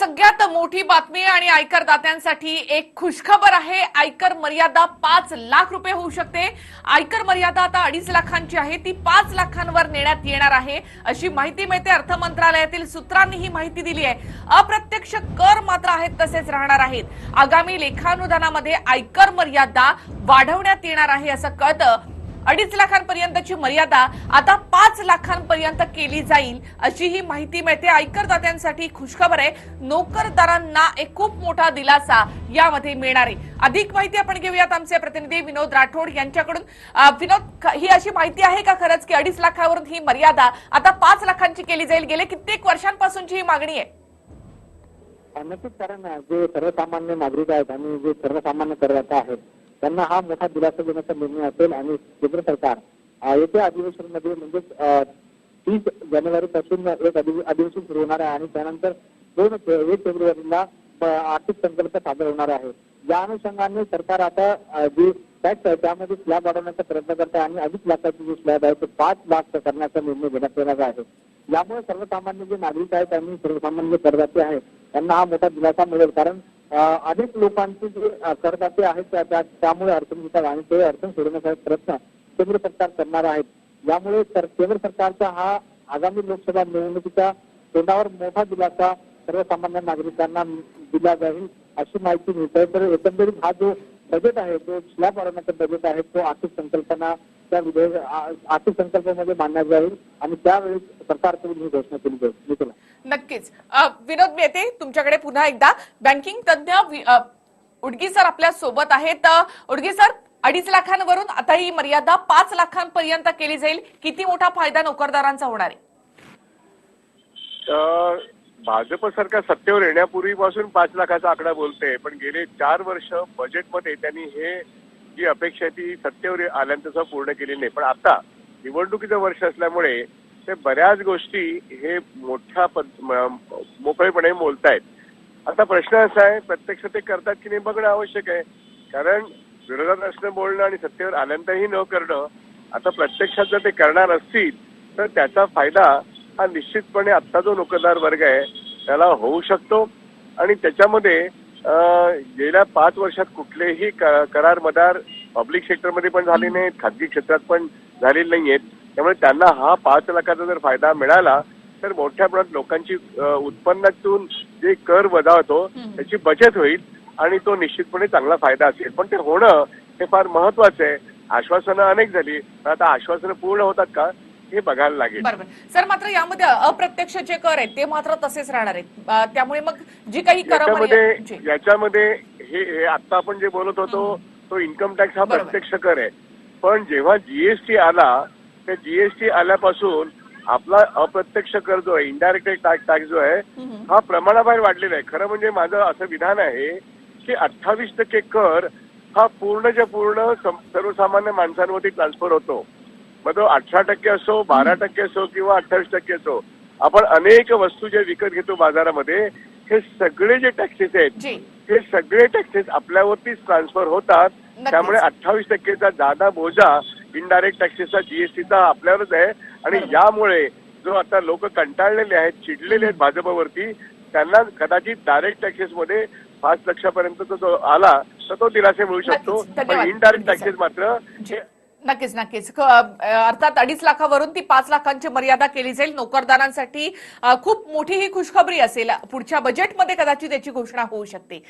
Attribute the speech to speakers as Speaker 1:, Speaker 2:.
Speaker 1: सगळ्यात मोठी बातमी आणि आयकर दात्यांसाठी एक खुशखबर आहे. आयकर मर्यादा पाच लाख रुपये होऊ शकते. आयकर मर्यादा आता अडीच लाखांची आहे. ती पाच लाखांवर नेण्यात येणार आहे. अशी माहिती मिळते अर्थ मंत्रालयातील सूत्रांनी ही माहिती दिली आहे. अप्रत्यक्ष कर मात्र आहेत तसेच राहणार आहेत. आगामी लेखानुदानामध्ये आयकर मर्यादा वाढवण्यात येणार आहे असं कळतं. अडीच लाखांपर्यंतची मर्यादा आता पाच लाखांपर्यंत केली जाईल अशी ही माहिती मिळते. आयकरदात्यांसाठी खुशखबर आहे. नोकरदारांना एक खूप मोठा दिलासा यामध्ये मिळणार आहे. अधिक माहिती आपण घेऊयात आमचे प्रतिनिधी विनोद राठोड यांच्याकडून. विनोद ही अशी माहिती आहे का खरंच की अडीच लाखावरून ही मर्यादा आता पाच लाखांची केली जाईल? गेले कित्येक वर्षांपासूनची ही मागणी आहे.
Speaker 2: नक्कीच कारण जे सर्वसामान्य नागरिक आहेत आणि जे सर्वसामान्य करदाता आहेत त्यांना हा मोठा दिलासा देण्याचा निर्णय असेल आणि केंद्र सरकार येत्या अधिवेशनमध्ये म्हणजेच तीस जानेवारी पासून एक अधि- अधिवेशन सुरू होणार आहे आणि त्यानंतर दोन एक फेब्रुवारीला आर्थिक संकल्प सादर होणार आहे. या अनुषंगाने सरकार आता जी जे टॅक्स आहे त्यामध्ये स्लॅब वाढवण्याचा प्रयत्न करत आहे आणि अधिक लाखाची जो स्लॅब आहे तो पाच लाख करण्याचा निर्णय घेण्यात येणार आहे. यामुळे सर्वसामान्य जे नागरिक आहेत आणि सर्वसामान्य करदाते आहेत त्यांना हा मोठा दिलासा मिळेल. कारण अनेक लोकांचे जे करदाते आहेत त्या- त्यामुळे अडचण होतात आणि ते अडचण सोडवण्याचा प्रयत्न केंद्र सरकार करणार आहेत यामुळे केंद्र सरकारचा हा आगामी लोकसभा निवडणुकीच्या तोंडावर मोठा दिलासा सर्वसामान्य नागरिकांना दिला जाईल अशी माहिती मिळते. तर एकंदरीत हा जो बजेट आहे तो शिला बजेट आहे तो आर्थिक संकल्पना त्या विधेयक संकल्पनेमध्ये मांडण्यात जाईल आणि त्यावेळी सरकारकडून ही घोषणा केली जाईल. मी तुला
Speaker 1: नक्कीच. विनोद मेहते तुमच्याकडे पुन्हा एकदा. बँकिंग तज्ज्ञ उडगी सर आपल्यासोबत आहेत. उडगी सर अडीच लाखांवरून आता ही मर्यादा पाच लाखांपर्यंत केली जाईल. किती मोठा फायदा नोकरदारांचा होणार आहे?
Speaker 3: अ, भाजप सरकार सत्तेवर येण्यापूर्वीपासून पाच लाखाचा आकडा बोलते पण गेले चार वर्ष बजेटमध्ये त्यांनी हे जी अपेक्षा आहे ती सत्तेवर आल्यानंतर पूर्ण केली नाही. पण आता निवडणुकीचं वर्ष असल्यामुळे ते बऱ्याच गोष्टी हे मोठ्या पद- मोकळेपणे बोलतायत. आता प्रश्न असा आहे प्रत्यक्ष ते करतात की नाही बघणं आवश्यक आहे. कारण विरोधात असणं बोलणं आणि सत्तेवर आल्यानंतरही न करणं आता प्रत्यक्षात जर ते करणार असतील तर त्याचा फायदा हा निश्चितपणे आत्ता जो नोकरदार वर्ग आहे त्याला होऊ शकतो. आणि त्याच्यामध्ये गेल्या पाच वर्षात कुठलेही करार मदार पब्लिक सेक्टरमध्ये पण झाले नाहीत खाजगी क्षेत्रात पण झालेले नाहीयेत. त्यामुळे त्यांना हा पाच लाखाचा जर फायदा मिळाला तर मोठ्या प्रमाणात लोकांची उत्पन्नातून जे कर वजा होतो त्याची बचत होईल आणि तो निश्चितपणे चांगला फायदा असेल. पण ते होणं हे फार महत्वाचं आहे. आश्वासनं अनेक झाली. आता आश्वासनं पूर्ण होतात का? हे बघायला लागेल.
Speaker 1: बरोबर. सर मात्र यामध्ये अप्रत्यक्ष जे कर आहेत ते मात्र तसेच राहणार आहेत. त्यामुळे मग जी काही कर
Speaker 3: याच्यामध्ये हे हे आता आपण जे बोलत होतो तो इन्कम टॅक्स हा. प्रत्यक्ष कर आहे. पण जेव्हा जीएसटी आला त्या जीएसटी आल्यापासून आपला अप्रत्यक्ष कर जो आहे इनडायरेक्ट टॅक्स टॅक्स जो आहे. हा प्रमाणाबाहेर वाढलेला आहे. खरं म्हणजे माझं असं विधान आहे की अठ्ठावीस टक्के कर हा पूर्णच्या पूर्ण सम- सर्वसामान्य माणसांवरती ट्रान्सफर होतो. मग तो अठरा टक्के असो बारा टक्के असो किंवा अठ्ठावीस टक्के असो आपण अनेक वस्तू जे विकत घेतो बाजारामध्ये हे सगळे जे टॅक्सेस आहेत हे सगळे टॅक्सेस आपल्यावरतीच ट्रान्सफर होतात. त्यामुळे अठ्ठावीस टक्केचा जादा बोजा इनडायरेक्ट टॅक्सेसचा जीएसटीचा आपल्यावरच आहे आणि. यामुळे जो आता लोक कंटाळलेले आहेत चिडलेले आहेत भाजपवरती त्यांना कदाचित डायरेक्ट टॅक्सेस मध्ये पाच लक्षापर्यंत जो आला तर तो दिलासे मिळू शकतो. पण इनडायरेक्ट. टॅक्सेस मात्र.
Speaker 1: नक्कीच नक्कीच. अर्थात अडीच लाखावरून ती पाच लाखांची मर्यादा केली जाईल. नोकरदारांसाठी खूप मोठी ही खुशखबरी असेल. पुढच्या बजेटमध्ये कदाचित याची घोषणा होऊ शकते.